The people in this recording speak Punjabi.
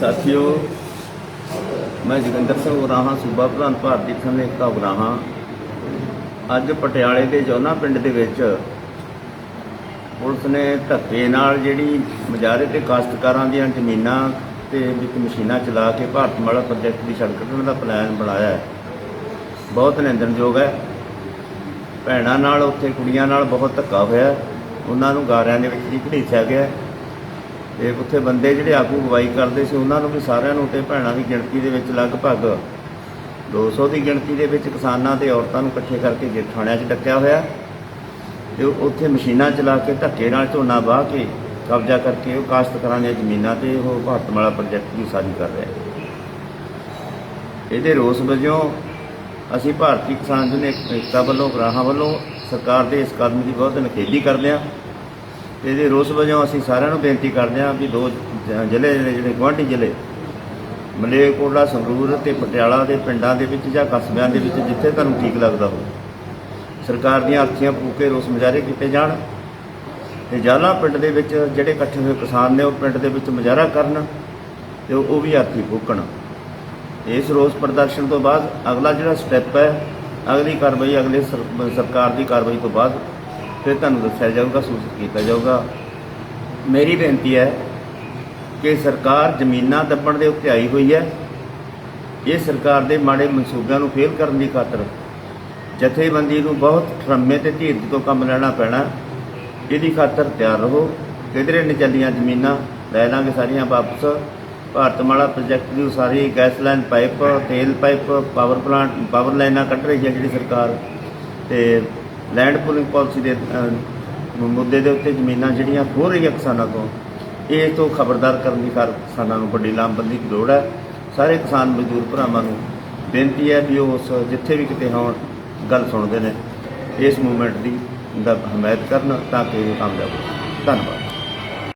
ਸਾਥੀਓ, ਮੈਂ ਜੋਗਿੰਦਰ ਸਿੰਘ ਉਗਰਾਹਾਂ ਸੂਬਾ ਪ੍ਰਧਾਨ ਭਾਰਤੀ ਕਿਸਾਨ ਏਕਤਾ ਉਗਰਾਹਾਂ ਅੱਜ ਪਟਿਆਲੇ ਦੇ ਜੋਨਾ ਪਿੰਡ ਦੇ ਵਿੱਚ ਪੁਲਿਸ ਨੇ ਧੱਕੇ ਨਾਲ ਜਿਹੜੀ ਮਜਾਰੇ ਤੇ ਕਾਸ਼ਤਕਾਰਾਂ ਦੀਆਂ ਜ਼ਮੀਨਾਂ ਤੇ ਵਿੱਚ ਮਸ਼ੀਨਾਂ ਚਲਾ ਕੇ ਭਾਰਤਮਾਲਾ ਪ੍ਰੋਜੈਕਟ ਦੀ ਸੜਕ ਕੱਢਣ ਦਾ ਪਲਾਨ ਬਣਾਇਆ ਹੈ। ਬਹੁਤ ਨਿੰਦਣਯੋਗ ਹੈ। ਭੈਣਾਂ ਨਾਲ ਉੱਥੇ ਕੁੜੀਆਂ ਨਾਲ ਬਹੁਤ ਧੱਕਾ ਹੋਇਆ। ਉਹਨਾਂ ਨੂੰ ਗਾਰਿਆਂ ਦੇ ਵਿੱਚ ਹੀ ਘੜੀਸਿਆ ਗਿਆ। ਤੇ ਉੱਥੇ ਬੰਦੇ ਜਿਹੜੇ ਆਗੂ ਗਵਾਈ ਕਰਦੇ ਸੀ, ਉਹਨਾਂ ਨੂੰ ਵੀ ਸਾਰਿਆਂ ਨੂੰ ਤੇ ਭੈਣਾਂ ਦੀ ਗਿਣਤੀ ਦੇ ਵਿੱਚ ਲਗਭਗ 200 ਦੀ ਗਿਣਤੀ ਦੇ ਵਿੱਚ ਕਿਸਾਨਾਂ ਤੇ ਔਰਤਾਂ ਨੂੰ ਇਕੱਠੇ ਕਰਕੇ ਜੇ 'ਚ ਡੱਕਿਆ ਹੋਇਆ। ਤੇ ਉੱਥੇ ਮਸ਼ੀਨਾਂ ਚਲਾ ਕੇ ਧੱਕੇ ਨਾਲ ਝੋਨਾ ਵਾਹ ਕੇ ਕਬਜ਼ਾ ਕਰਕੇ ਉਹ ਕਾਸ਼ਤਕਾਰਾਂ ਦੀਆਂ ਜ਼ਮੀਨਾਂ ਤੇ ਉਹ ਭਾਰਤਮਾਲਾ ਪ੍ਰੋਜੈਕਟ ਦੀ ਸਾਜ਼ੀ ਕਰ ਰਿਹਾ ਹੈ। ਇਹਦੇ ਰੋਸ ਵਜੋਂ ਅਸੀਂ ਭਾਰਤੀ ਕਿਸਾਨ ਯੂਨੀਅਨ ਏਕਤਾ ਵੱਲੋਂ ਗ੍ਰਾਹਾਂ ਵੱਲੋਂ ਸਰਕਾਰ ਦੇ ਇਸ ਕਦਮ ਦੀ ਬਹੁਤ ਨਿਖੇਧੀ ਕਰਦੇ ਹਾਂ ਇਹਦੇ ਰੋਸ ਵਜੋਂ ਅਸੀਂ ਸਾਰਿਆਂ ਨੂੰ ਬੇਨਤੀ ਕਰਦੇ ਹਾਂ ਵੀ ਦੋ ਜ਼ਿਲ੍ਹੇ ਨੇ ਜਿਹੜੇ ਗੁਆਂਢੀ ਜ਼ਿਲ੍ਹੇ, ਮਲੇਰਕੋਟਲਾ, ਸੰਗਰੂਰ ਤੇ ਪਟਿਆਲਾ ਦੇ ਪਿੰਡਾਂ ਦੇ ਵਿੱਚ ਜਾਂ ਕਸਬਿਆਂ ਦੇ ਵਿੱਚ ਜਿੱਥੇ ਤੁਹਾਨੂੰ ਠੀਕ ਲੱਗਦਾ ਹੋ ਸਰਕਾਰ ਦੀਆਂ ਅਰਥੀਆਂ ਫੂਕੇ ਰੋਸ ਮੁਜ਼ਾਹਰੇ ਕੀਤੇ ਜਾਣ ਤੇ ਜਾਲਾ ਪਿੰਡ ਦੇ ਵਿੱਚ ਜਿਹੜੇ ਇਕੱਠੇ ਹੋਏ ਕਿਸਾਨ ਨੇ ਉਹ ਪਿੰਡ ਦੇ ਵਿੱਚ ਮੁਜ਼ਾਹਰਾ ਕਰਨ ਤੇ ਉਹ ਵੀ ਅਰਥੀ ਫੂਕਣ ਇਸ ਰੋਸ ਪ੍ਰਦਰਸ਼ਨ ਤੋਂ ਬਾਅਦ ਅਗਲਾ ਜਿਹੜਾ ਸਟੈਪ ਹੈ, ਅਗਲੀ ਕਾਰਵਾਈ ਅਗਲੇ ਸਰਕਾਰ ਦੀ ਕਾਰਵਾਈ ਤੋਂ ਬਾਅਦ ਫਿਰ ਤੁਹਾਨੂੰ ਦੱਸਿਆ ਜਾਊਗਾ, ਸੂਚਿਤ ਕੀਤਾ ਜਾਊਗਾ। ਮੇਰੀ ਬੇਨਤੀ ਹੈ ਕਿ ਸਰਕਾਰ ਜ਼ਮੀਨਾਂ ਦੱਬਣ ਦੇ ਉੱਤੇ ਆਈ ਹੋਈ ਹੈ। ਇਹ ਸਰਕਾਰ ਦੇ ਮਾੜੇ ਮਨਸੂਬਿਆਂ ਨੂੰ ਫੇਲ ਕਰਨ ਦੀ ਖਾਤਰ ਜਥੇਬੰਦੀ ਨੂੰ ਬਹੁਤ ਠਰਮੇ ਤੇ ਧੀਰਜ ਤੋਂ ਕੰਮ ਲੈਣਾ ਪੈਣਾ। ਇਹਦੀ ਖਾਤਰ ਤਿਆਰ ਰਹੋ। ਕਿਧਰੇ ਨਹੀਂ ਜ਼ਮੀਨਾਂ, ਲੈ ਲਾਂਗੇ ਸਾਰੀਆਂ ਵਾਪਸ। ਭਾਰਤਮਾਲਾ ਪ੍ਰੋਜੈਕਟ ਦੀ ਉਸਾਰੀ, ਗੈਸ ਲਾਈਨ ਪਾਈਪ, ਤੇਲ ਪਾਈਪ, ਪਾਵਰ ਪਲਾਂਟ, ਪਾਵਰ ਲਾਈਨਾਂ ਕੱਢ ਰਹੀ ਹੈ ਜਿਹੜੀ ਸਰਕਾਰ। ਤੇ ਲੈਂਡ ਪੂਲਿੰਗ ਪਾਲਿਸੀ ਦੇ ਮੁੱਦੇ ਦੇ ਉੱਤੇ ਜ਼ਮੀਨਾਂ ਜਿਹੜੀਆਂ ਖੋਹ ਰਹੀਆਂ ਕਿਸਾਨਾਂ ਤੋਂ, ਇਹ ਤੋਂ ਖਬਰਦਾਰ ਕਰਨ ਦੀ ਕਾਰ ਕਿਸਾਨਾਂ ਨੂੰ ਵੱਡੀ ਲਾਮਬੰਦੀ ਦੀ ਲੋੜ ਹੈ। ਸਾਰੇ ਕਿਸਾਨ ਮਜ਼ਦੂਰ ਭਰਾਵਾਂ ਨੂੰ ਬੇਨਤੀ ਹੈ ਵੀ ਉਹ ਉਸ ਜਿੱਥੇ ਵੀ ਕਿਤੇ ਹੋਣ, ਗੱਲ ਸੁਣਦੇ ਨੇ। ਇਸ ਮੂਵਮੈਂਟ ਦੀ ਦਾ ਹਮਾਇਤ ਕਰਨ ਤਾਂ ਕਿ ਇਹ ਕਾਮਯਾਬ ਹੋ ਧੰਨਵਾਦ।